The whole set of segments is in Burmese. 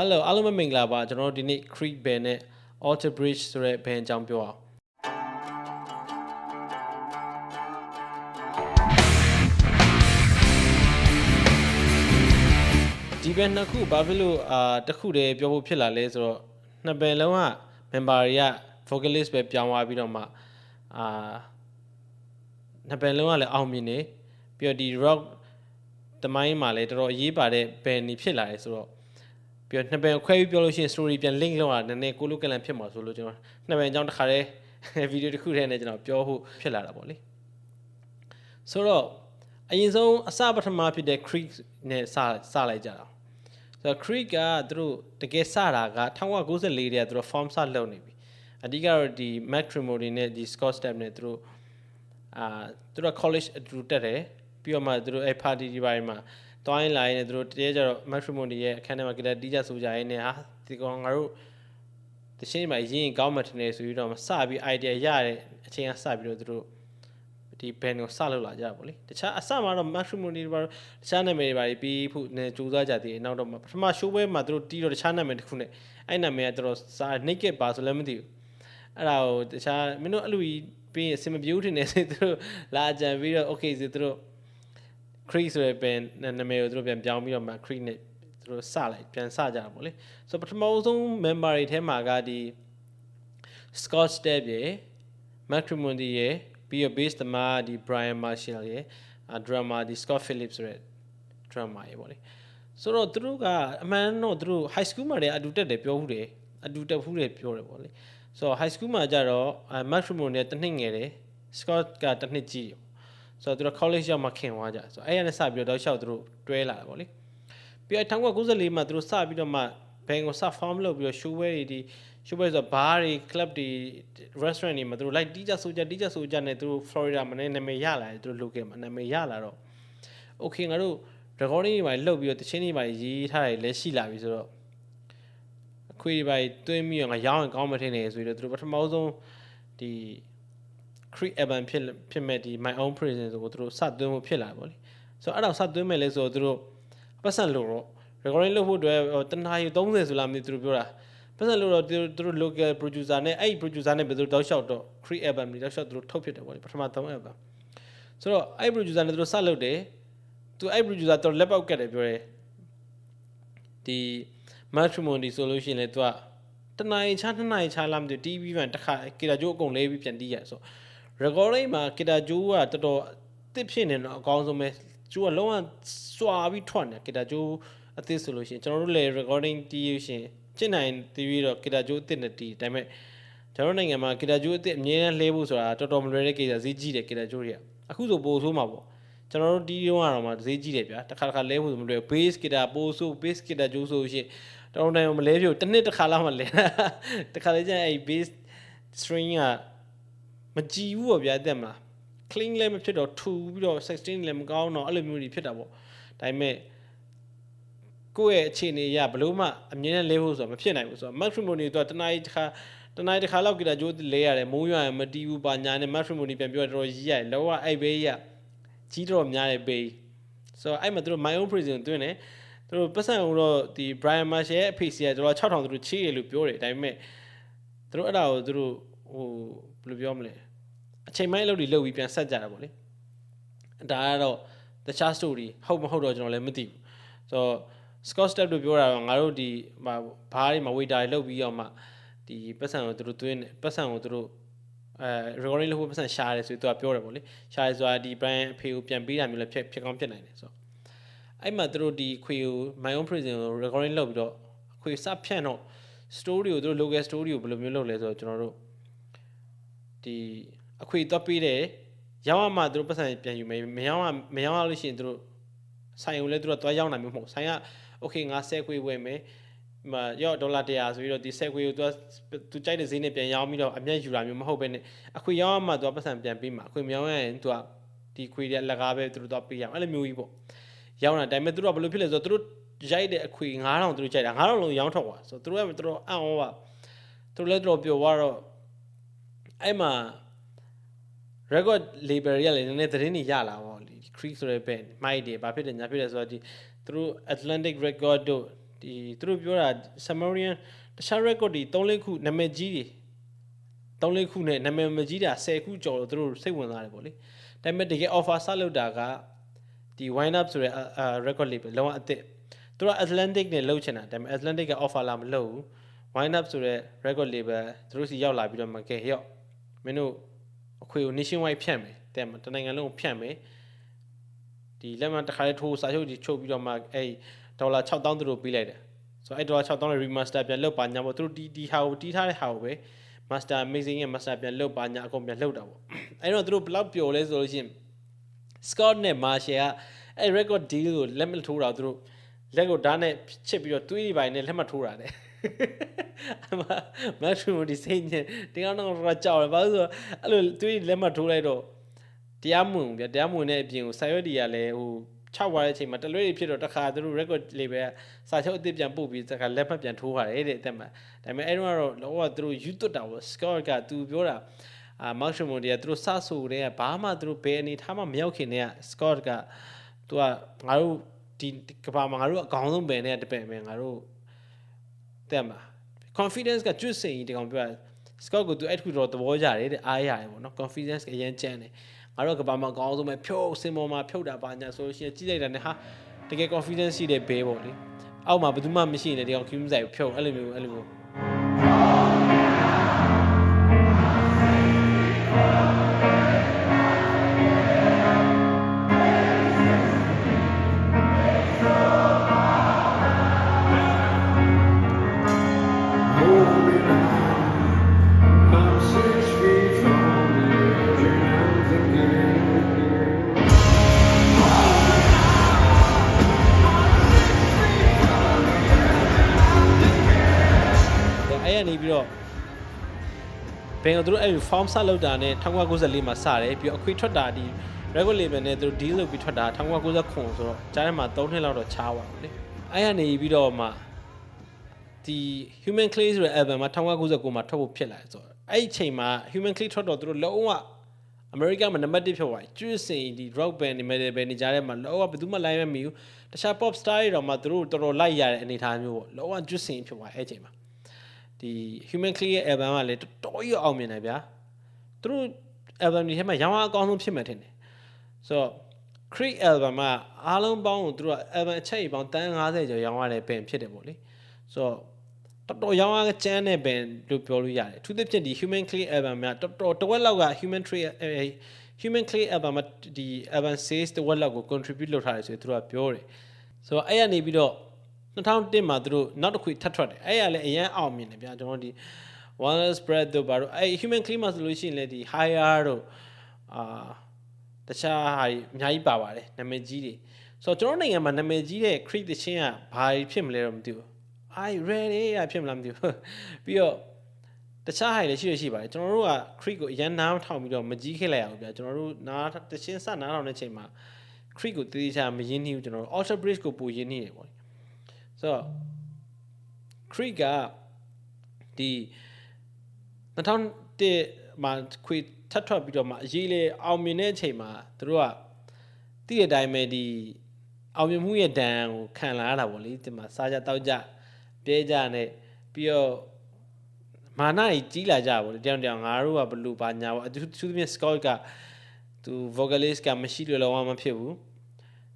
Hello အားလုံးပဲမင်္ဂလာပါကျွန်တော်တို့ဒီနေ့ Creek Band နဲ့ Alter Bridge ဆိုတဲ့ band အကြောင်းပြောအောင်ဒီ band နှစ်ခုဘာဖြစ်လို့အာတစ်ခုတည်းပြောဖို့ဖြစ်လာလဲဆိုတော့နှစ် band လုံးက member တွေက vocalist ပဲပြောင်းသွားပြီးတော့မှအာနှစ် band လုံးကလည်းအောင်မြင်နေပြီးတော့ဒီ rock တမိုင်းမှာလည်းတော်တော်အရေးပါတဲ့ band တွေဖြစ်လာတယ်ဆိုတော့ ပြီးတော့နှစ်ပင်ခွဲပြီးပြောလို့ရှိရင် story ပြန် link လုပ်ရတာနည်းနည်းကိုလိုကလန်ဖြစ်မှာဆိုလို့ကျွန်တော်နှစ်ပင်အကြောင်းတစ်ခါတည်းဗီဒီယိုတစ်ခုတည်းနဲ့ကျွန်တော်ပြောဖို့ဖြစ်လာတာပေါ့လေဆိုတော့အရင်ဆုံးအစပထမဖြစ်တဲ့ Creek နဲ့စစလိုက်ကြတာဆိုတော့ Creek ကသူတို့တကယ်စတာက1994တည်းကသူတို့ form စလုပ်နေပြီအဓိကတော့ဒီ matrimony နဲ့ဒီ Scott Step နဲ့သူတို့အာသူတို့ college အတူတက်တယ်ပြီးတော့မှသူတို့အဲ့ party ဒီပိုင်းမှာ တွိုင်းလာရင်သူတို့တကယ်ကြတော့ matrimony ရဲ့အခန်းထဲမှာကြတဲ့တီးကြဆိုကြရင်ねဟာဒီကောင်ငါတို့တရှင်းမှာရင်းကောင်းမှထင်တယ်ဆိုပြီးတော့စပြီး idea ရတဲ့အချိန်ကစပြီးတော့သူတို့ဒီ band ကိုစလုပ်လာကြပါဗောလေတခြားအစမှာတော့ matrimony တွေပါတခြားနာမည်တွေပါပြီးဖို့နေကြိုးစားကြသေးတယ်နောက်တော့ပထမ show ပွဲမှာသူတို့တီးတော့တခြားနာမည်တစ်ခုနဲ့အဲ့နာမည်ကတော်တော်စာ naked ပါဆိုလည်းမသိဘူးအဲ့ဒါကိုတခြားမင်းတို့အဲ့လိုကြီးပြီးရင်အစင်မပြေဘူးထင်တယ်ဆိုသူတို့လာကြံပြီးတော့ okay ဆိုသူတို့ Creek ဆိုတဲ့ band နာမည်ကိုသူတို့ပြန်ပြောင်းပြီးတော့မှ Creek နဲ့သူတို့စလိုက်ပြန်စကြတာပေါ့လေဆိုပထမဆုံး member တွေထဲမှာကဒီ Scott Stepp ရယ် Matrimony ရယ်ပြီးတော့ bass သမားဒီ Brian Marshall ရယ် drummer ဒီ Scott Phillips ဆိုတဲ့ drummer ရယ်ပေါ့လေဆိုတော့သူတို့ကအမှန်တော့သူတို့ high school မှာတည်းအတူတက်တယ်ပြောဘူးတယ်အတူတက်ဘူးတယ်ပြောတယ်ပေါ့လေဆိုတော့ high school မှာကြတော့ Matrimony နဲ့တစ်နှစ်ငယ်တယ် Scott ကတစ်နှစ်ကြီးတယ် ဆိုတော့သူတို့ college ရောက်မှခင်သွားကြဆိုတော့အဲ့ရနဲ့စပြီးတော့တောက်လျှောက်သူတို့တွဲလာတာပေါ့လေပြီးတော့1994မှာသူတို့စပြီးတော့မှဘန်ကိုစ form လုပ်ပြီးတော့ show ပွဲတွေဒီ show ပွဲဆိုတော့ bar တွေ club တွေ restaurant တွေမှာသူတို့ like တီးကြဆိုကြတီးကြဆိုကြနဲ့သူတို့ Florida မှာနာမည်ရလာတယ်သူတို့ local မှာနာမည်ရလာတော့ okay ငါတို့ recording တွေပါလှုပ်ပြီးတော့တချင်းတွေပါရေးထားတယ်လည်းရှိလာပြီဆိုတော့အခွေတွေပါတွင်းပြီးတော့ငါရောင်းရင်ကောင်းမထင်နေဆိုပြီးတော့သူတို့ပထမဆုံးဒီ create album ဖြစ်ဖြစ်မဲ့ဒီ my own prison ဆိုကိုသူတို့စသွင်းဖို့ဖြစ်လာပေါ့လေဆိုတော့အဲ့တော့စသွင်းမဲ့လဲဆိုတော့သူတို့ပတ်စံလို့တော့ recording လုပ်ဖို့အတွက်တနားရီ30ဆိုလားမသိသူတို့ပြောတာပတ်စံလို့တော့သူတို့ local producer နဲ့အဲ့ဒီ producer နဲ့ဘယ်သူတောက်လျှောက်တော့ create album တွေတောက်လျှောက်သူတို့ထုတ်ဖြစ်တယ်ပေါ့လေပထမ3 album ဆိုတော့အဲ့ producer နဲ့သူတို့စလုပ်တယ်သူအဲ့ producer တော့လက်ပေါက်ကတ်တယ်ပြောတယ်ဒီ matrimony ဆိုလို့ရှိရင်လေသူကတနားရီချားနှစ်နာရီချားလားမသိ TV ဗန်တစ်ခါကေတာကျိုးအကုန်လေးပြီးပြန်တီးရဆို recording မှာဂီတာဂျိုးကတော်တော်တစ်ဖြစ်နေတော့အကောင်းဆုံးပဲဂျိုးကလုံးဝစွာပြီးထွက်နေဂီတာဂျိုးအသစ်ဆိုလို့ရှိရင်ကျွန်တော်တို့လည်း recording တီးရရှင်ကျင့်နိုင်တီးပြီးတော့ဂီတာဂျိုးအသစ်နဲ့တီးဒါပေမဲ့ကျွန်တော်နိုင်ငံမှာဂီတာဂျိုးအသစ်အမြဲတမ်းလှဲဖို့ဆိုတာတော်တော်မလွယ်တဲ့ကိစ္စဈေးကြီးတယ်ဂီတာဂျိုးတွေကအခုဆိုပိုဆိုးမှာပေါ့ကျွန်တော်တို့တီးရုံးကတော့မှဈေးကြီးတယ်ဗျာတစ်ခါတစ်ခါလဲဖို့မလွယ် bass ဂီတာပိုဆိုး bass ဂီတာဂျိုးဆိုရှင်တော်တော်နိုင်မလဲပြိုတစ်နှစ်တစ်ခါလောက်မှလဲတစ်ခါလေကျရင်အဲ့ bass string က မကြည်ဘူးပေါ့ဗျာတဲ့မလား clean လည်းမဖြစ်တော့ထူပြီးတော့ 16လည်းမကောင်းတော့အဲ့လိုမျိုးတွေဖြစ်တာပေါ့ဒါပေမဲ့ကိုယ့်ရဲ့အခြေအနေအရဘလို့မှအမြင်နဲ့လဲဖို့ဆိုတာမဖြစ်နိုင်ဘူးဆိုတော့ matrimony တော့တနားရီတစ်ခါတနားရီတစ်ခါလောက်ကကြိုးလဲရတယ်မိုးရွာရင်မတီးဘူးပါညာနဲ့ matrimony ပြန်ပြောတော့ရီးရတယ်လောကအဲ့ဘေးရကြီးတော့များတယ်ဘေးဆိုတော့အဲ့မှာသူတို့ my own prison တွင်းတယ်သူတို့ပတ်စံတော့ဒီ Brian Marshall ရဲ့အဖေစီကကျွန်တော်6000သူတို့ချေးရလို့ပြောတယ်ဒါပေမဲ့သူတို့အဲ့ဒါကိုသူတို့ဟိုဘယ်လိုပြောမလဲ အချိန်မိုင်းအလုပ်တွေလုပ်ပြီးပြန်ဆက်ကြတာပေါ့လေဒါကတော့တခြား story ဟုတ်မဟုတ်တော့ကျွန်တော်လည်းမသိဘူးဆိုတော့ Scott Step တို့ပြောတာကငါတို့ဒီဘာဘားတွေမှာ waiter တွေလုပ်ပြီးတော့မှဒီပတ်စံကိုသူတို့သွင်းပတ်စံကိုသူတို့အဲ recording လုပ်ဖို့ပတ်စံရှားတယ်ဆိုပြီးသူကပြောတယ်ပေါ့လေရှားတယ်ဆိုတာဒီ Brian အဖေကိုပြန်ပေးတာမျိုးလည်းဖြစ်ဖြစ်ကောင်းဖြစ်နိုင်တယ်ဆိုတော့အဲ့မှာသူတို့ဒီခွေကို my own prison ကို recording လုပ်ပြီးတော့အခွေစဖြန့်တော့ story ကိုသူတို့ local story ကိုဘယ်လိုမျိုးလုပ်လဲဆိုတော့ကျွန်တော်တို့ဒီ အခွေတော့ပေးတယ်ရောင်းရမှသူတို့ပတ်စံပြန်ယူမယ်မရောင်းရမရောင်းရလို့ရှိရင်သူတို့ဆိုင်ကိုလည်းသူတို့သွားရောက်နိုင်မျိုးမဟုတ်ဆိုင်က okay ငါ10ခွေဝယ်မယ်မရော့ဒေါ်လာ100ဆိုပြီးတော့ဒီ10ခွေကိုသူသူကြိုက်တဲ့ဈေးနဲ့ပြန်ရောင်းပြီးတော့အမျက်ယူတာမျိုးမဟုတ်ပဲနဲ့အခွေရောင်းရမှသူကပတ်စံပြန်ပေးမှာအခွေမရောင်းရရင်သူကဒီခွေတွေလက်ကားပဲသူတို့တော့ပေးရအောင်အဲ့လိုမျိုးကြီးပေါ့ရောင်းတာဒါပေမဲ့သူတို့ကဘယ်လိုဖြစ်လဲဆိုတော့သူတို့ရိုက်တဲ့အခွေ9000သူတို့ကြိုက်တာ9000လုံးရောင်းထွက်သွားဆိုတော့သူတို့ကသူတို့အံ့ဩပါသူတို့လည်းသူတို့ပျော်သွားတော့အဲ့မှာ record label တွေကလည်းနည်းနည်းသတင်းတွေရလာပါဒီ Creek ဆိုတဲ့ band မိုက်တွေဘာဖြစ်တယ်ညာဖြစ်တယ်ဆိုတော့ဒီသူတို့ Atlantic Record တို့ဒီသူတို့ပြောတာ Sumerian တခြား record တွေ3လေးခုနာမည်ကြီးတွေ3လေးခုနဲ့နာမည်မကြီးတာ10ခုကျော်လို့သူတို့စိတ်ဝင်စားတယ်ပေါ့လေဒါပေမဲ့တကယ် offer ဆက်လုပ်တာကဒီ wind up ဆိုတဲ့ record label လုံးဝအစ်စ်သူတို့ Atlantic နဲ့လုပ်ချင်တာဒါပေမဲ့ Atlantic က offer လာမလုပ်ဘူး wind up ဆိုတဲ့ record label သူတို့စီရောက်လာပြီးတော့မကဲရော့မင်းတို့ အခွေကို nationwide ဖြန့်မယ်တဲ့တနိုင်ငံလုံးကိုဖြန့်မယ်ဒီလက်မှတ်တစ်ခါလေးထိုးစာချုပ်ကြီးချုပ်ပြီးတော့မှအဲ့ဒေါ်လာ6000သူတို့ပေးလိုက်တယ်ဆိုတော့အဲ့ဒေါ်လာ6000ရဲ့ remaster ပြန်လုပ်ပါညာပေါ့သူတို့ဒီဒီဟာကိုတီးထားတဲ့ဟာကိုပဲ master amazing ရဲ့ master ပြန်လုပ်ပါညာအကုန်ပြန်လုပ်တာပေါ့အဲ့တော့သူတို့ဘယ်လောက်ပျော်လဲဆိုလို့ရှိရင် Scott နဲ့ Marshall ကအဲ့ record deal ကိုလက်မထိုးတာသူတို့လက်ကိုဓာတ်နဲ့ချစ်ပြီးတော့တွေးဒီပိုင်းနဲ့လက်မထိုးတာတဲ့ အမမတ်ထူဒီစိတ်နဲ့တရားတော့ကြောက်တယ်ဘာလို့ဆိုတော့အဲ့လိုတွေးလက်မထိုးလိုက်တော့တရားမဝင်ဗျတရားမဝင်တဲ့အပြင်ကိုဆာရွက်တီကလည်းဟို6ဝါတဲ့အချိန်မှာတလွဲဖြစ်တော့တခါသူတို့ record label ကစာချုပ်အသစ်ပြန်ပို့ပြီးတခါလက်မှတ်ပြန်ထိုးပါတယ်တဲ့အသက်မှာဒါပေမဲ့အဲ့တော့ကတော့လောကသူတို့ယူသွတ်တာပေါ့ Scott ကသူပြောတာအာမောက်ရှမွန်ဒီကသူတို့စဆိုတဲ့ကဘာမှသူတို့ဘယ်အနေထားမှမရောက်ခင်တည်းက Scott ကသူကငါတို့ဒီကဘာမှာငါတို့အကောင်းဆုံးပဲနဲ့တပည့်မယ်ငါတို့ တဲ့မှာ confidence ကကျွတ်စိန်ဒီကောင်ပြောတာ Scott ကိုသူအဲ့ခုတော့သဘောကြတယ်တဲ့အားရတယ်ပေါ့နော် confidence ကအရင်ကျန်းတယ်ငါတို့ကဘာမှအကောင်းဆုံးပဲဖြုတ်စင်ပေါ်မှာဖြုတ်တာပါညာဆိုလို့ရှိရင်ကြည့်လိုက်တာနဲ့ဟာတကယ် confidence ရှိတဲ့ဘေးပေါ့လေအောက်မှာဘယ်သူမှမရှိနေတယ်ဒီကောင် cue ဆိုင်ဖြုတ်အဲ့လိုမျိုးအဲ့လိုမျိုး ဘယ်ကသူတို့အဲ့ form ဆက်လောက်တာနဲ့1994မှာစတယ်ပြီးတော့အခွေထွက်တာဒီ record label နဲ့သူတို့ deal လုပ်ပြီးထွက်တာ1990ခုဆိုတော့ကြားထဲမှာ3နှစ်လောက်တော့ချားသွားတယ်လေအဲ့ရနေပြီးတော့မှဒီ human clay ဆိုတဲ့ album မှာ1999မှာထွက်ဖို့ဖြစ်လာတယ်ဆိုတော့အဲ့ဒီအချိန်မှာ human clay ထွက်တော့သူတို့လုံးဝအမေရိကမှာနံပါတ်1ဖြစ်သွားပြီကျွတ်စင်ဒီ rock band တွေ metal band တွေကြားထဲမှာလုံးဝဘယ်သူမှလိုက်မမီဘူးတခြား pop star တွေတော့မှသူတို့တော်တော်လိုက်ရတဲ့အနေအထားမျိုးပေါ့လုံးဝကျွတ်စင်ဖြစ်သွားအဲ့အချိန်မှာ ဒီ human clay ရဲ့ album ကလည်းတော်တော်ကြီးအောင်မြင်တယ်ဗျာသူတို့ album တွေထဲမှာရောင်းအားအကောင်းဆုံးဖြစ်မှထင်တယ်ဆိုတော့ Creek album ကအားလုံးပေါင်းကိုသူတို့က album အချက်ကြီးပေါင်းတန်း90ကျော်ရောင်းရတဲ့ band ဖြစ်တယ်ပေါ့လေဆိုတော့တော်တော်ရောင်းအားကျန်းတဲ့ band လို့ပြောလို့ရတယ်အထူးသဖြင့်ဒီ human clay album ကတော်တော်တစ်ဝက်လောက်က human clay human clay album မှာဒီ album sales တစ်ဝက်လောက်ကို contribute လုပ်ထားတယ်ဆိုရင်သူတို့ကပြောတယ်ဆိုတော့အဲ့ရနေပြီးတော့ 2001မှာသူတို့နောက်တစ်ခုထပ်ထွက်တယ်အဲ့ရလည်းအရန်အောင်မြင်တယ်ဗျာကျွန်တော်ဒီ one spread တို့ဘာလို့အဲ့ human clay မှာဆိုလို့ရှိရင်လည်းဒီ higher တို့အာတခြားဟာကြီးအများကြီးပါပါတယ်နာမည်ကြီးတွေဆိုတော့ကျွန်တော်နိုင်ငံမှာနာမည်ကြီးတဲ့ creek တချင်းကဘာဖြစ်မလဲတော့မသိဘူး I ready ရဖြစ်မလားမသိဘူးပြီးတော့တခြားဟာတွေလည်းရှိရရှိပါတယ်ကျွန်တော်တို့က creek ကိုအရန်နားထောင်ပြီးတော့မကြီးခဲ့လိုက်အောင်ဗျာကျွန်တော်တို့နားတချင်းစနားထောင်တဲ့ချိန်မှာ creek ကိုတည်တည်ချာမရင်းနှီးဘူးကျွန်တော်တို့ outer bridge ကိုပိုရင်းနှီးတယ်ပေါ့လေ ဆိုတော့ creek ကဒီ2001မှာခွေထပ်ထွက်ပြီးတော့မှအရေးလေအောင်မြင်တဲ့အချိန်မှာသူတို့ကတည့်တဲ့အတိုင်းပဲဒီအောင်မြင်မှုရဲ့ဒဏ်ကိုခံလာရတာပေါ့လေဒီမှာစားကြတောက်ကြပြဲကြနဲ့ပြီးတော့မာနကြီးကြီးလာကြပါလေတယောက်တယောက်ငါတို့ကဘလူပါညာပေါ့အထူးသဖြင့် scout ကသူ vocalist ကမရှိလို့လောကမဖြစ်ဘူး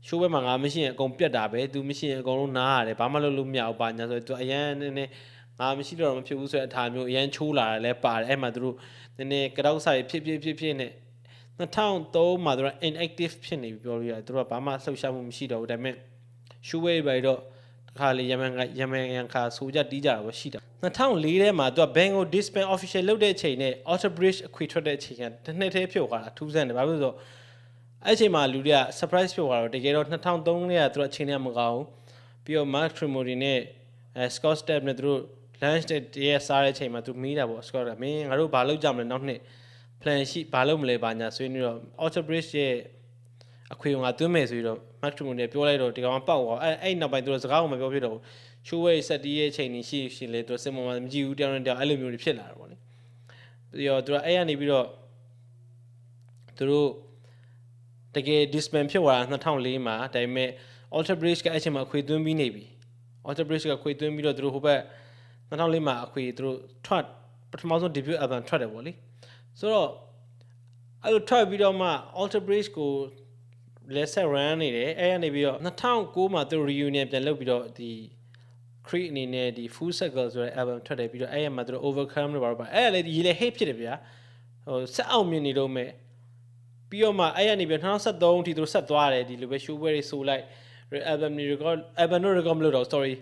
ရှိုးဘက်မှာငါမရှိရင်အကုန်ပြတ်တာပဲသူမရှိရင်အကုန်လုံးနားရတယ်ဘာမှလုပ်လို့မရဘူးပါညာဆိုတော့သူအရန်နည်းနည်းငါမရှိတော့မဖြစ်ဘူးဆိုတဲ့အထာမျိုးအရန်ချိုးလာတယ်လဲပါတယ်အဲ့မှာသူတို့နည်းနည်းကြောက်စားဖြစ်ဖြစ်ဖြစ်ဖြစ်နဲ့2003မှာသူက inactive ဖြစ်နေပြီပြောလို့ရတယ်သူတို့ကဘာမှလှုပ်ရှားမှုမရှိတော့ဘူးဒါပေမဲ့ရှူဝဲပဲတော့တခါလေယမန်ကယမန်ရန်ခါဆိုကြတီးကြတာပဲရှိတာ2004ထဲမှာသူက Bango Disband official လုပ်တဲ့အချိန်နဲ့ Outer Bridge အခွေထွက်တဲ့အချိန်ကတစ်နှစ်တည်းဖြုတ်သွားတာထူးဆန်းတယ်ဘာဖြစ်လို့လဲဆိုတော့ အဲ့အချိန်မှာလူတွေက surprise ဖြစ်သွားတော့တကယ်တော့2003ထဲကသူတို့အချိန်နဲ့မကောင်းဘူးပြီးတော့ Mark Tremori နဲ့အဲ Scott Stepp နဲ့သူတို့ lunch တည်းစားတဲ့အချိန်မှာသူမီးတာပေါ့ Scott ကမင်းငါတို့ဘာလုပ်ကြမလဲနောက်နှစ် plan ရှိဘာလုပ်မလဲဘာညာဆွေးနွေးတော့ Outer Bridge ရဲ့အခွေငါသွင်းမယ်ဆိုပြီးတော့ Mark Tremori နဲ့ပြောလိုက်တော့ဒီကောင်ကပောက်သွားအဲ့အဲ့နောက်ပိုင်းသူတို့စကားကိုမပြောဖြစ်တော့ဘူး show way ဆက်တီးရဲ့အချိန်ကြီးရှိရှိလေသူစင်မမမကြည့်ဘူးတယောက်နဲ့တယောက်အဲ့လိုမျိုးတွေဖြစ်လာတာပေါ့လေပြီးတော့သူကအဲ့ရနေပြီးတော့သူတို့ တကယ် disband ဖြစ်သွားတာ2004မှာဒါပေမဲ့ Alter Bridge ကအဲ့ချိန်မှာခွေသွင်းပြီးနေပြီ Alter Bridge ကခွေသွင်းပြီးတော့သူတို့ဟိုဘက်2004မှာအခွေသူတို့ထွက်ပထမဆုံး debut album ထွက်တယ်ပေါ့လေဆိုတော့အဲ့လိုထွက်ပြီးတော့မှ Alter Bridge ကိုလက်ဆက် run နေတယ်အဲ့ရနေပြီးတော့2009မှာသူတို့ reunion ပြန်လုပ်ပြီးတော့ဒီ Creed အနေနဲ့ဒီ Full Circle ဆိုတဲ့ album ထွက်တယ်ပြီးတော့အဲ့ရမှာသူတို့ Overcome လို့ပါတော့ပါအဲ့ရလေဒီလေ hit ဖြစ်တယ်ဗျာဟိုဆက်အောင်မြင်နေတော့မဲ့ ပြီးတော့မှအဲ့ရနေပြီးတော့2013အထိသူတို့ဆက်သွားတယ်ဒီလိုပဲ show ပွဲတွေဆိုလိုက် album တွေ record album တို့ record မလုပ်တော့ sorry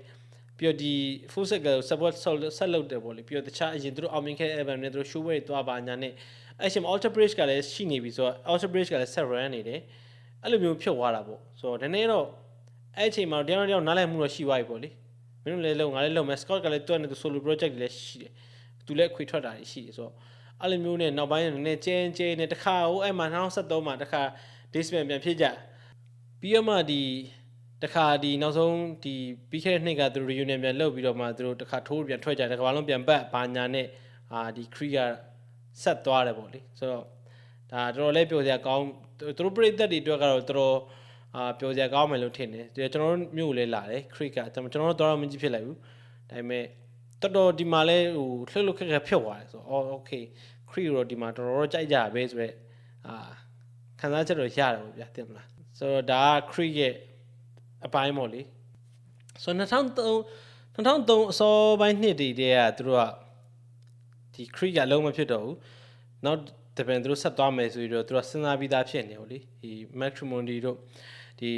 ပြီးတော့ဒီ full circle support ဆက်လုပ်တယ်ပေါ့လေပြီးတော့တခြားအရင်သူတို့အောင်မြင်ခဲ့တဲ့ album တွေသူတို့ show ပွဲတွေသွားပါညာနဲ့အဲ့ချိန်မှာ alter bridge ကလည်းရှိနေပြီဆိုတော့ alter bridge ကလည်း set run နေတယ်အဲ့လိုမျိုးဖြုတ်သွားတာပေါ့ဆိုတော့နည်းနည်းတော့အဲ့အချိန်မှာတရားတော်နားလည်မှုတော့ရှိသွားပြီပေါ့လေမင်းတို့လည်းလုံငါလည်းလုံမယ် Scott ကလည်းတွက်နေသူ solo project တွေလည်းရှိတယ်သူလည်းခွေထွက်တာရှိတယ်ဆိုတော့ အဲ့လိုမျိုးနဲ့နောက်ပိုင်းနည်းနည်းကျင်းကျင်းနဲ့တခါဟိုအဲ့မှာ2013မှာတခါ disband ပြန်ဖြစ်ကြပြီးတော့မှဒီတခါဒီနောက်ဆုံးဒီပြီးခဲ့တဲ့နှစ်ကသူတို့ reunion ပြန်လုပ်ပြီးတော့မှသူတို့တခါထိုးပြန်ထွက်ကြတယ်ကဘာလုံးပြန်ပတ်ဘာညာနဲ့အာဒီ Cree ကဆက်သွားတယ်ပေါ့လေဆိုတော့ဒါတော်တော်လေးပြောစရာကောင်းသူတို့ပြိသက်တွေအတွက်ကတော့တော်တော်အာပြောစရာကောင်းမယ်လို့ထင်တယ်ဒီကျွန်တော်တို့မြို့လည်းလာတယ် Cree ကကျွန်တော်တို့တော့မကြည့်ဖြစ်လိုက်ဘူးဒါပေမဲ့ တော်တော်ဒီမှာလဲဟိုလှုပ်လှုပ်ခက်ခက်ဖြုတ်သွားတယ်ဆိုတော့အော် okay Cree တော့ဒီမှာတော်တော်ကြိုက်ကြပဲဆိုတော့အာခံစားချက်တော့ရတယ်ပေါ့ဗျာတင်မလားဆိုတော့ဒါက Cree ရဲ့အပိုင်းပေါ့လေဆိုတော့2003 2003အစောပိုင်းနှစ်တည်းတည်းကသူတို့ကဒီ Creek ကလုံးမဖြစ်တော့ဘူးနောက်တပင်သူတို့ဆက်သွားမယ်ဆိုပြီးတော့သူတို့စဉ်းစားပြီးသားဖြစ်နေဟုတ်လေဒီ Matrimony တို့ဒီ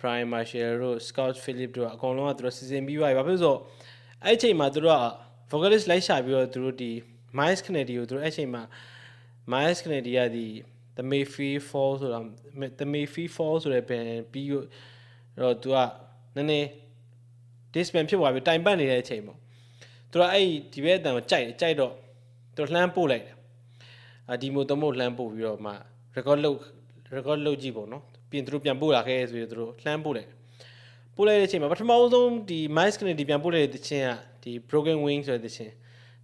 Prime Marshall တို့ Scott Philip တို့အကုန်လုံးကသူတို့စီစဉ်ပြီးသွားပြီဘာဖြစ်လို့ဆိုတော့ အဲ့အချိန်မှာသူတို့က vocalist လိုက်ရှာပြီးတော့သူတို့ဒီ Miles Kennedy ကိုသူတို့အဲ့အချိန်မှာ Miles Kennedy ကဒီ The Mayfield Fall ဆိုတာ The Mayfield Fall ဆိုတဲ့ band ပြီးတော့သူကနည်းနည်း disband ဖြစ်သွားပြီတိုင်ပတ်နေတဲ့အချိန်ပေါ့သူကအဲ့ဒီဘက်အတန်ကိုကြိုက်တယ်ကြိုက်တော့သူလှမ်းပို့လိုက်တယ်အာဒီမိုသမုတ်လှမ်းပို့ပြီးတော့မှ record လုပ် record လုပ်ကြည့်ပေါ့နော်ပြင်သူတို့ပြန်ပို့လာခဲ့ဆိုပြီးသူတို့လှမ်းပို့လိုက် ပို့လိုက်တဲ့အချိန်မှာပထမဆုံးဒီ mice ကနေဒီပြန်ပို့လိုက်တဲ့ချင်းကဒီ broken wing ဆိုတဲ့ချင်း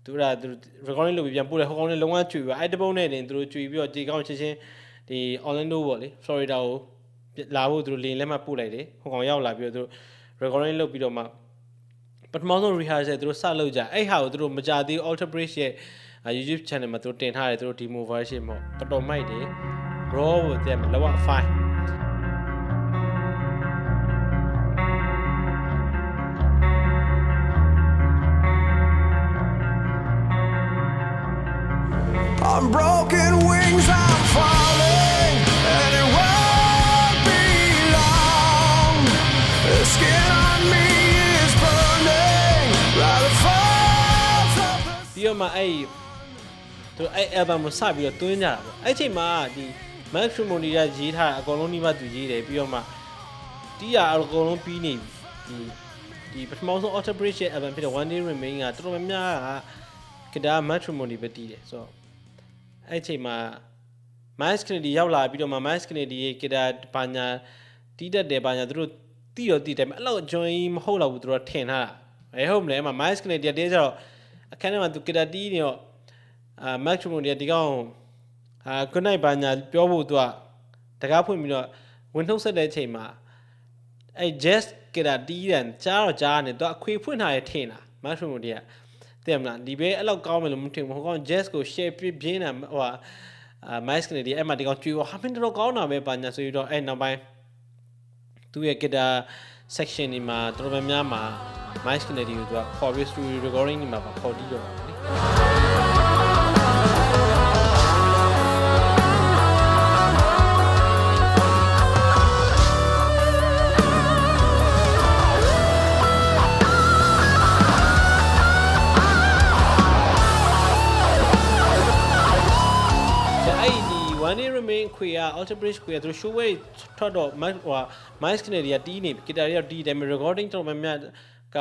သူကသူ recording လုပ်ပြီးပြန်ပို့တယ်ဟောကောင်နဲ့လုံးဝကျွေပြီးအဲ့တပုံးနဲ့တင်သူတို့ကျွေပြီးတော့ဒီကောင်ချင်းချင်းဒီ Orlando ပေါ့လေ Florida ကိုလာဖို့သူတို့လေလက်မှတ်ပို့လိုက်တယ်ဟောကောင်ရောက်လာပြီးတော့သူတို့ recording လုပ်ပြီးတော့မှပထမဆုံး rehearsal သူတို့စလုပ်ကြအဲ့ဟာကိုသူတို့မကြသေး Ultra Bridge ရဲ့ YouTube channel မှာသူတို့တင်ထားတယ်သူတို့ demo version ပေါ့တော်တော်မိုက်တယ် raw ကိုတက်မှာလောက5 ပြီးတော့မှအဲ့သူအဲ့ album ကိုစပြီးတော့တွင်းကြတာပေါ့အဲ့ချိန်မှာဒီ matrimony ကရေးထားတာအကုန်လုံးနှိမသူရေးတယ်ပြီးတော့မှတီးရအကုန်လုံးပြီးနေပြီဒီဒီပထမဆုံး Alter Bridge ရဲ့ album ဖြစ်တဲ့ One Day Remain ကတော်တော်များများကကဒါ matrimony ပဲတီးတယ်ဆိုတော့ အဲ့ချိန်မှာ Miles Kennedy ရောက်လာပြီးတော့မှ Miles Kennedy ရဲ့ကဒါဘာညာတီးတတ်တယ်ဘာညာသူတို့တီးတော့တီးတယ်အဲ့လောက်အကျွမ်းကြီးမဟုတ်တော့ဘူးသူတို့ထင်ထားတာဘယ်ဟုတ်မလဲအမ Miles Kennedy တည်းကျတော့အခန်းထဲမှာသူကဒါတီးနေတော့အာ matrimony ကဒီကောင်အာ good night ဘာညာပြောဖို့သူကတကားဖွင့်ပြီးတော့ဝင်ထုတ်ဆက်တဲ့အချိန်မှာအဲ့ jazz ကဒါတီးတယ်ကြားတော့ကြားနေသူအခွေဖွင့်ထားရထင်တာ matrimony က တဲ့မလားဒီဘေးအဲ့လောက်ကောင်းမယ်လို့မထင်ဘူးဟိုကောင် jazz ကို share ပြပြင်းတာဟိုဟာအာ mice ကနေဒီအဲ့မှာဒီကောင်ကျွေးဟာမင်းတော့ကောင်းတာပဲပါညာဆိုပြီးတော့အဲ့နောက်ပိုင်းသူ့ရဲ့ guitar section ဒီမှာတော်တော်များများမှာ mice ကနေဒီကိုသူကခေါ်ပြီး studio recording ဒီမှာပါခေါ်တီးတော့ ခွေက alter bridge ခွေကသူ show way ထွက်တော့ mic ဟို mic ကနေတွေကတီးနေ guitar တွေကတီးတယ် recording တော်တော်များများက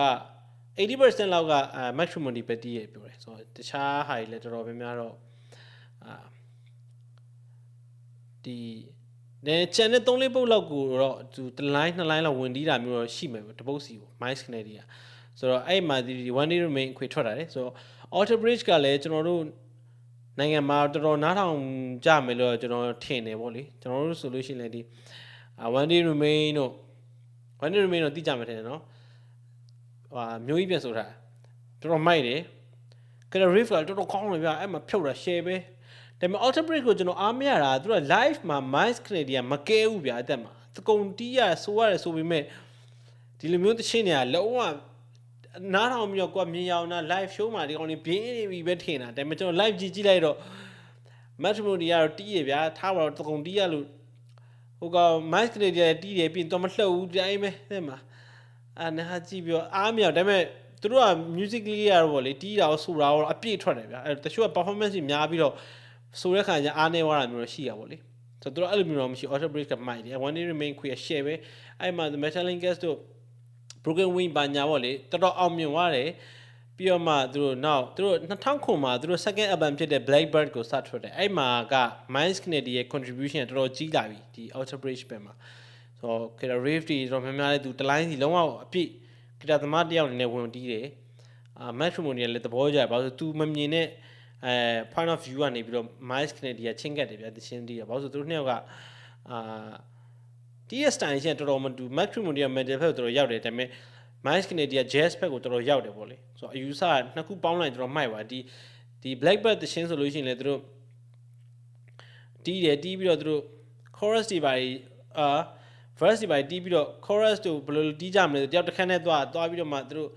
80%လောက်ကအဲ matrimony ပဲတီးရပြောတယ်ဆိုတော့တခြားဟာတွေလည်းတော်တော်များများတော့အာဒီနဲ channel 3လေးပုတ်လောက်ကိုတော့သူတစ် line နှစ် line လောက်ဝင်တီးတာမျိုးတော့ရှိမယ်တပုတ်စီကို mic ကနေတွေကဆိုတော့အဲ့မှာဒီ one day remain ခွေထွက်တာလေဆိုတော့ alter bridge ကလည်းကျွန်တော်တို့ နိုင်ငံမှာတော်တော်နားထောင်ကြမယ်လို့ကျွန်တော်ထင်တယ်ဗောလေကျွန်တော်တို့ဆိုလို့ရှိရင်လည်းဒီ one day remain တို့ one day remain တို့သိကြမှာထင်တယ်နော်ဟာမျိုးကြီးပြန်ဆိုတာတော်တော်မိုက်တယ်ကရ riff ကတော်တော်ကောင်းတယ်ဗျအဲ့မှာဖြုတ်တာ share ပဲဒါပေမဲ့ alter break ကိုကျွန်တော်အားမရတာသူက live မှာ mice canadian မကဲဘူးဗျအသက်မှာသကုံတီးရဆိုရတယ်ဆိုပေမဲ့ဒီလိုမျိုးတချင်းတွေကလုံးဝ နားထောင်ပြီးတော့ကိုကမြင်ရအောင်နာ live show မှာဒီကောင်တွေဘင်းနေပြီပဲထင်တာဒါပေမဲ့ကျွန်တော် live ကြည့်ကြည့်လိုက်တော့ matrimony ကတော့တီးရဗျာထားပါတော့သကုံတီးရလို့ဟိုကောင် mice canadian တီးတယ်ပြီးရင်တော့မလှုပ်ဘူးတိုင်းပဲအဲ့မှာအာနာကြည့်ပြီးတော့အားမရဒါပေမဲ့သူတို့က musically ရတော့ဗောလေတီးတာရောဆိုတာရောအပြည့်ထွက်တယ်ဗျာအဲ့တချို့က performance ကြီးများပြီးတော့ဆိုတဲ့ခါကျအားနေသွားတာမျိုးတော့ရှိရဗောလေဆိုတော့သူတို့အဲ့လိုမျိုးတော့မရှိ auto break ကမိုက်တယ် one day remain ခွေ share ပဲအဲ့မှာ the metallic guest တို့ broken wing ဘာညာဗောလေတော်တော်အောင်မြင်သွားတယ်ပြီးတော့မှသူတို့နောက်သူတို့2000ခုမှာသူတို့ second album ဖြစ်တဲ့ Blackbird ကိုစထွက်တယ်အဲ့မှာက Miles Kennedy ရဲ့ contribution ကတော်တော်ကြီးလာပြီဒီ Outer Bridge ပဲမှာဆိုတော့ Killer Rave တွေတော်များများလေးသူတလိုင်းစီလုံးဝအပြည့်ဂီတာသမားတယောက်အနေနဲ့ဝင်တီးတယ်အာ Matrimony ကလည်းသဘောကျတယ်ဘာလို့လဲဆို तू မမြင်တဲ့အဲ point of view ကနေပြီးတော့ Miles Kennedy ကချင်းကတ်တယ်ဗျာတချင်းတီးတယ်ဘာလို့လဲဆိုသူတို့နှစ်ယောက်ကအာ တီးရဲ့ style ချင်းတော်တော်မတူ Matrimony က metal ဖက်ကိုတော်တော်ရောက်တယ်ဒါပေမဲ့ Miles Kennedy က jazz ဖက်ကိုတော်တော်ရောက်တယ်ပေါ့လေဆိုတော့အယူဆကနှစ်ခုပေါင်းလိုက်တော်တော်မိုက်ပါဒီဒီ Blackbird တချင်းဆိုလို့ရှိရင်လည်းသူတို့တီးတယ်တီးပြီးတော့သူတို့ chorus တွေပါအာ verse တွေပါတီးပြီးတော့ chorus တို့ဘယ်လိုတီးကြမလဲတယောက်တစ်ခါနဲ့သွားသွားပြီးတော့မှသူတို့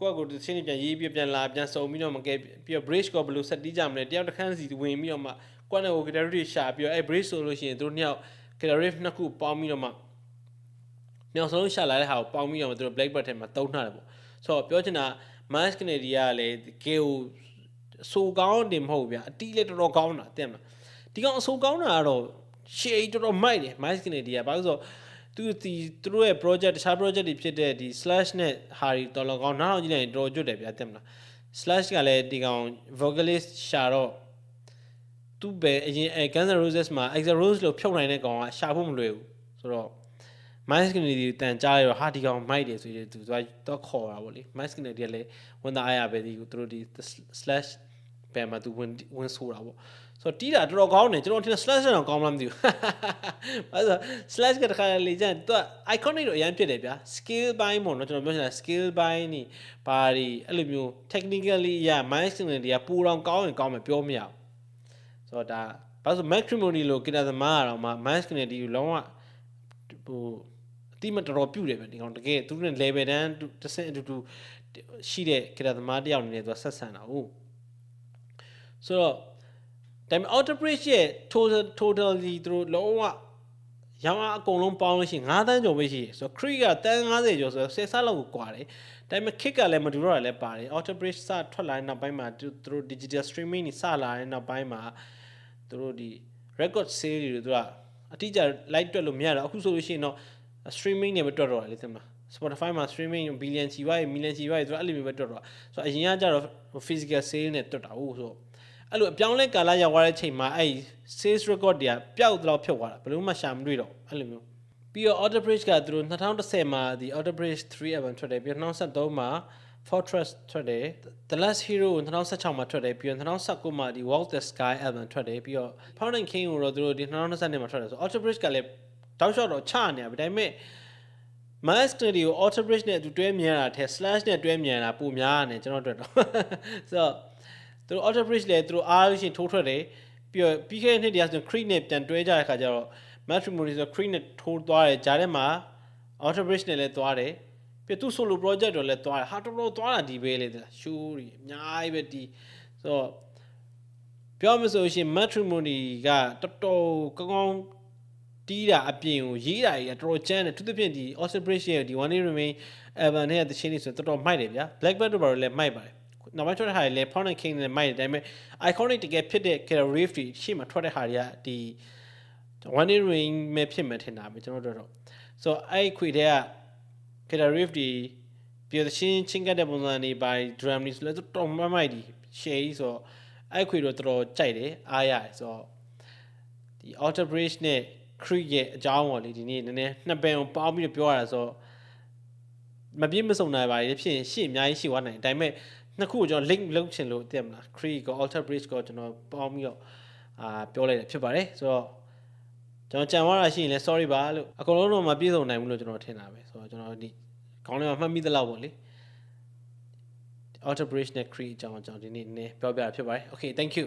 ကိုယ့်ကိုယ်တချင်းပြန်ရေးပြီးပြန်လာပြန်စုံပြီးတော့မကဲပြီးတော့ bridge ကိုဘယ်လိုဆက်တီးကြမလဲတယောက်တစ်ခါစီဝင်ပြီးတော့မှကိုယ့်နဲ့ကို guitar တွေရှာပြီးတော့အဲ bridge ဆိုလို့ရှိရင်သူတို့နှစ်ယောက် guitar riff နှစ်ခုပေါင်းပြီးတော့မှနောက်ဆုံးရှာလာတဲ့ဟာကိုပေါင်းပြီးတော့မှသူတို့ blackbird ထဲမှာတုံးထားတယ်ပေါ့ဆိုတော့ပြောချင်တာ mass canady ကလည်းကေကိုဆိုကောင်းတယ်မဟုတ်ဘူးဗျာအတီးလည်းတော်တော်ကောင်းတာတဲ့မလားဒီကောင်အဆိုကောင်းတာကတော့ရှေ့တော်တော်မိုက်တယ် mass canady ကဘာလို့ဆိုတော့သူဒီသူတို့ရဲ့ project တခြား project တွေဖြစ်တဲ့ဒီ slash နဲ့ဟာရီတော်တော်ကောင်းနောက်အောင်ကြည့်လိုက်ရင်တော်တော်ကျွတ်တယ်ဗျာတဲ့မလား slash ကလည်းဒီကောင် vocalist ရှာတော့ သူ့ပဲအရင်အဲ Guns N' Roses မှာ Axl Rose လို့ဖြုတ်နိုင်တဲ့ကောင်ကရှာဖို့မလွယ်ဘူးဆိုတော့ Miles Kennedy တန်ကြားရတော့ဟာဒီကောင်မိုက်တယ်ဆိုရင်သူသွားတော့ခေါ်တာဗောလေ Miles Kennedy ကလည်းဝန်သားအားရပဲဒီကိုသူတို့ဒီ slash ဘယ်မှာသူဝင်ဝင်ဆိုတာဗောဆိုတော့တီးတာတော်တော်ကောင်းတယ်ကျွန်တော်ထင်တယ် slash တော့ကောင်းမှမသိဘူးအဲဆို slash ကတခါလေကျရင်သူက iconic တော့အရင်ဖြစ်တယ်ဗျာ skill ဘိုင်းပေါ့နော်ကျွန်တော်ပြောချင်တာ skill ဘိုင်းนี่ဘာတွေအဲ့လိုမျိုး technically ရ Miles Kennedy ကပူတော်ကောင်းရင်ကောင်းမယ်ပြောမရဘူး ဆိုတော့ဒါဘာလို့ matrimony လို့ကိတာသမားကတော့မှ Miles Kennedy ကိုလုံးဝဟိုအတိမတော်တော်ပြုတ်တယ်ပဲဒီကောင်တကယ်သူတို့နဲ့ level တန်းတစ်ဆင့်အတူတူရှိတဲ့ကိတာသမားတယောက်အနေနဲ့သူကဆက်ဆံတာဟုတ်ဆိုတော့ဒါပေမဲ့ outer bridge ရဲ့ total totally သူတို့လုံးဝရောင်းအားအကုန်လုံးပေါင်းလို့ရှိရင်9တန်းကျော်ပဲရှိတယ်ဆိုတော့ creek ကတန်း90ကျော်ဆိုတော့10ဆလောက်ကိုကွာတယ် ဒါပေမဲ့ kick ကလည်းမတူတော့တာလည်းပါတယ် outer bridge စထွက်လာတဲ့နောက်ပိုင်းမှာသူတို့ digital streaming တွေစလာတဲ့နောက်ပိုင်းမှာသူတို့ဒီ record sale တွေသူကအတိအကျ live တွက်လို့မရတော့အခုဆိုလို့ရှိရင်တော့ streaming နဲ့ပဲတွက်တော့တာလေသိမလား Spotify မှာ streaming billion ချီပါး million ချီပါးဆိုတော့အဲ့လိုမျိုးပဲတွက်တော့ဆိုတော့အရင်ကကြတော့ physical sale နဲ့တွက်တာဟုတ်ဆိုတော့အဲ့လိုအပြောင်းလဲကာလရောက်သွားတဲ့ချိန်မှာအဲ့ sales record တွေကပျောက်တော့ဖြုတ်သွားတာဘယ်လို့မှရှာမတွေ့တော့အဲ့လိုမျိုး ပြီးတော့ Outer Bridge ကသူတို့2010မှာဒီ Outer Bridge 3 album ထွက်တယ်ပြီးတော့2013မှာ Fortress ထွက်တယ် The Last Hero ကို2016မှာထွက်တယ်ပြီးတော့2019မှာဒီ Walk the Sky album ထွက်တယ်ပြီးတော့ Pound and King ကိုတော့သူတို့ဒီ2020မှာထွက်တယ်ဆို Outer Bridge ကလည်းတောက်လျှောက်တော့ချနေရပြီဒါပေမဲ့ Master တွေကို Outer Bridge နဲ့သူတွဲမြင်ရတာထဲ slash နဲ့တွဲမြင်ရတာပိုများနေကျွန်တော်တို့တော့ဆိုတော့သူတို့ Outer Bridge လည်းသူတို့အားလို့ရှိရင်ထိုးထွက်တယ်ပြီးတော့ပြီးခဲ့တဲ့နှစ်တည်းကဆို Creed နဲ့ပြန်တွဲကြတဲ့ခါကျတော့ Matrimony ဆို Creed နဲ့ထိုးသွားတယ်ဂျားထဲမှာ Outer Bridge နဲ့လည်းသွားတယ်ပြီးသူ solo project တော့လည်းသွားတယ်ဟာတော်တော်သွားတာဒီပဲလေရှိုးတွေအများကြီးပဲဒီဆိုတော့ပြောမဆိုရှင် Matrimony ကတော်တော်ကောင်းကောင်းတီးတာအပြင်ကိုရေးတာကြီးတော်တော်ကျန်းတယ်သူသဖြင့်ဒီ Austin Bridge ရဲ့ဒီ One Day Remain Evan နဲ့တချင်းလေးဆိုတော်တော်မိုက်တယ်ဗျာ Blackbird တို့ဘာလို့လဲမိုက်ပါတယ်နောက်ပိုင်းထွက်တဲ့ဟာတွေလည်း Pound and King နဲ့မိုက်တယ်ဒါပေမဲ့ iconic တကယ်ဖြစ်တဲ့ Killer Rave တွေရှေ့မှာထွက်တဲ့ဟာတွေကဒီ One Day Rain မဲ့ဖြစ်မှထင်တာပဲကျွန်တော်တို့တော့ဆိုတော့အဲ့ခွေတဲ့က Killer Rave တွေပြီးတော့ချင်းချင်းကတ်တဲ့ပုံစံတွေ by drum တွေဆိုလည်းတော်တော်မိုက်မိုက်ဒီ share ဆိုတော့အဲ့ခွေတော့တော်တော်ကြိုက်တယ်အားရတယ်ဆိုတော့ဒီ Outer Bridge နဲ့ Creek ရဲ့အကြောင်းပေါ့လေဒီနေ့နည်းနည်းနှစ်ပင်ကိုပေါင်းပြီးတော့ပြောရတာဆိုတော့မပြည့်မစုံနိုင်ပါလေဖြစ်ရင်ရှေ့အများကြီးရှိသွားနိုင်တယ်ဒါပေမဲ့နှစ်ခုကိုကျွန်တော် link လုပ်ချင်လို့သိမလား Creek ကို Alter Bridge ကိုကျွန်တော်ပေါင်းပြီးတော့အာပြောလိုက်တာဖြစ်ပါတယ်ဆိုတော့ ကျွန်တော်ကြံသွားတာရှိရင်လည်း sorry ပါလို့အကုန်လုံးတော့မပြည့်စုံနိုင်ဘူးလို့ကျွန်တော်ထင်တာပဲဆိုတော့ကျွန်တော်ဒီခေါင်းထဲမှာမှတ်မိသလောက်ပေါ့လေ auto operational create အကြောင်းအကြောင်းဒီနေ့နည်းပြောပြဖြစ်ပါတယ် okay thank you